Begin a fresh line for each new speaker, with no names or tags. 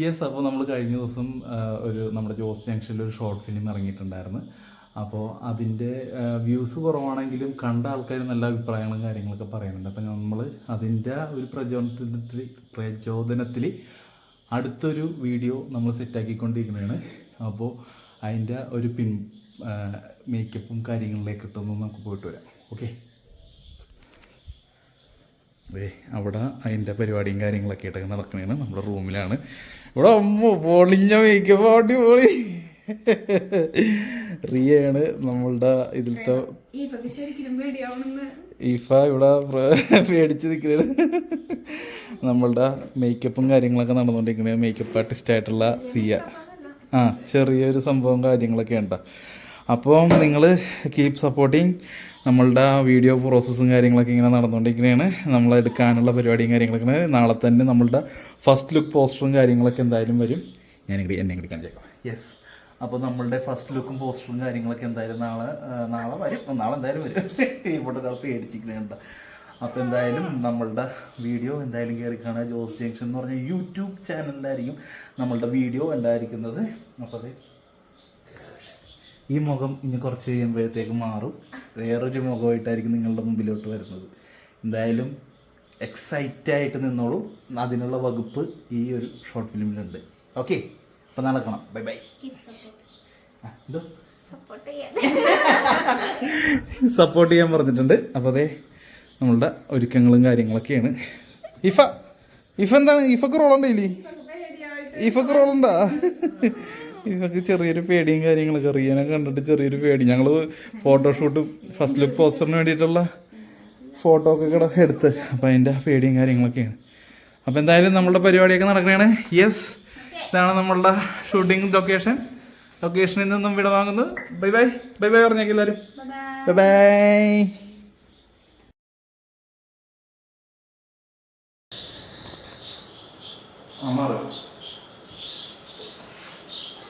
Yes അപ്പോൾ നമ്മൾ കഴിഞ്ഞ ദിവസം ഒരു നമ്മുടെ ജോസ് ജംഗ്ഷനിൽ ഒരു ഷോർട്ട് ഫിലിം ഇറങ്ങിയിട്ടുണ്ടായിരുന്നു. അപ്പോൾ അതിന്റെ വ്യൂസ് കുറവാണെങ്കിലും കണ്ട ആൾക്കാർ നല്ല അഭിപ്രായങ്ങളും കാര്യങ്ങളൊക്കെ പറയുന്നുണ്ട്. അപ്പോൾ നമ്മൾ അതിന്റെ ഒരു പ്രചോദനത്തിൽ പ്രചോദനത്തിൽ അടുത്തൊരു വീഡിയോ നമ്മൾ സെറ്റാക്കിക്കൊണ്ടിരിക്കുന്നതാണ് അപ്പോൾ അതിന്റെ ഒരു പിൻ മേക്കപ്പും കാര്യങ്ങളിലേക്ക് ഇട്ടൊന്നും നമുക്ക് പോയിട്ട് വരാം. ഓക്കെ അവിടെ അതിന്റെ പരിപാടിയും കാര്യങ്ങളൊക്കെ ആയിട്ടൊക്കെ നടക്കണതാണ് നമ്മുടെ റൂമിലാണ്. ഇവിടെ അമ്മ പൊളിഞ്ഞ മേക്കപ്പ് അടിപൊളി. റിയാണ് നമ്മളുടെ ഇതിലത്തെ ഈഫ ഇവിടെ പേടിച്ച് നിൽക്കുന്നത് നമ്മളുടെ മേക്കപ്പും കാര്യങ്ങളൊക്കെ നടന്നുകൊണ്ടിരിക്കുന്നത് മേക്കപ്പ് ആർട്ടിസ്റ്റ് ആയിട്ടുള്ള സിയ. ആ ചെറിയൊരു സംഭവം കാര്യങ്ങളൊക്കെ ഉണ്ടോ? അപ്പോൾ നിങ്ങൾ കീപ് സപ്പോർട്ടിങ് നമ്മളുടെ ആ വീഡിയോ പ്രോസസ്സും കാര്യങ്ങളൊക്കെ ഇങ്ങനെ നടന്നുകൊണ്ടിരിക്കുകയാണ് നമ്മൾ എടുക്കാനുള്ള പരിപാടിയും കാര്യങ്ങളൊക്കെ നാളെ തന്നെ നമ്മളുടെ ഫസ്റ്റ് ലുക്ക് പോസ്റ്ററും കാര്യങ്ങളൊക്കെ എന്തായാലും വരും. ഞാൻ ഇങ്ങോട്ട് എന്നെ ഇങ്ങോട്ട് കാണിച്ചേക്കാം യെസ് അപ്പോൾ നമ്മളുടെ ഫസ്റ്റ് ലുക്കും പോസ്റ്ററും കാര്യങ്ങളൊക്കെ എന്തായാലും നാളെ നാളെ വരും. നാളെ എന്തായാലും വരും. ഇവിടെ ഒരാൾ പേടിച്ചിരിക്കുന്നുണ്ട് അപ്പോൾ എന്തായാലും നമ്മളുടെ വീഡിയോ എന്തായാലും കയറി കാണുക. ജോസ് ജംഗ്ഷൻ എന്ന് പറഞ്ഞ യൂട്യൂബ് ചാനലിലായിരിക്കും നമ്മളുടെ വീഡിയോ ഉണ്ടായിരിക്കുന്നത് അപ്പോൾ അത് ഈ മുഖം ഇനി കുറച്ച് കഴിയുമ്പോഴത്തേക്ക് മാറും. വേറൊരു മുഖമായിട്ടായിരിക്കും നിങ്ങളുടെ മുമ്പിലോട്ട് വരുന്നത്. എന്തായാലും എക്സൈറ്റ് ആയിട്ട് നിന്നോളൂ. അതിനുള്ള വകുപ്പ് ഈ ഒരു ഷോർട്ട് ഫിലിമിലുണ്ട് ഓക്കെ അപ്പം നടക്കണം ബൈ ബൈ എന്തോ?
സപ്പോർട്ട് ചെയ്യാൻ.
സപ്പോർട്ട് ചെയ്യാൻ പറഞ്ഞിട്ടുണ്ട്. അപ്പോൾ അതെ നമ്മളുടെ ഒരുക്കങ്ങളും കാര്യങ്ങളൊക്കെയാണ്. ഇഫ ഇഫ എന്താണ്? ഇഫക്ക് റോളുണ്ടല്ലേ ഇഫക്ക് റോളുണ്ടാ ഇഫക്ക് ചെറിയൊരു പേടിയും കാര്യങ്ങളൊക്കെ അറിയാനൊക്കെ കണ്ടിട്ട് ചെറിയൊരു പേടി. ഞങ്ങൾ ഫോട്ടോഷൂട്ട് ഫസ്റ്റ് ലുക്ക് പോസ്റ്ററിന് വേണ്ടിയിട്ടുള്ള ഫോട്ടോ ഒക്കെ കൂടെ എടുത്ത്. അപ്പം അതിന്റെ പേടിയും കാര്യങ്ങളൊക്കെയാണ്. അപ്പോൾ എന്തായാലും നമ്മളുടെ പരിപാടിയൊക്കെ നടക്കുകയാണ് യെസ് ഇതാണ് നമ്മളുടെ ഷൂട്ടിംഗ് ലൊക്കേഷൻ ലൊക്കേഷനിൽ നിന്നും വിട വാങ്ങുന്നു. ബൈ ബൈ ബൈ ബൈ പറഞ്ഞേക്ക് എല്ലാവരും ബൈ ബൈ അമർ.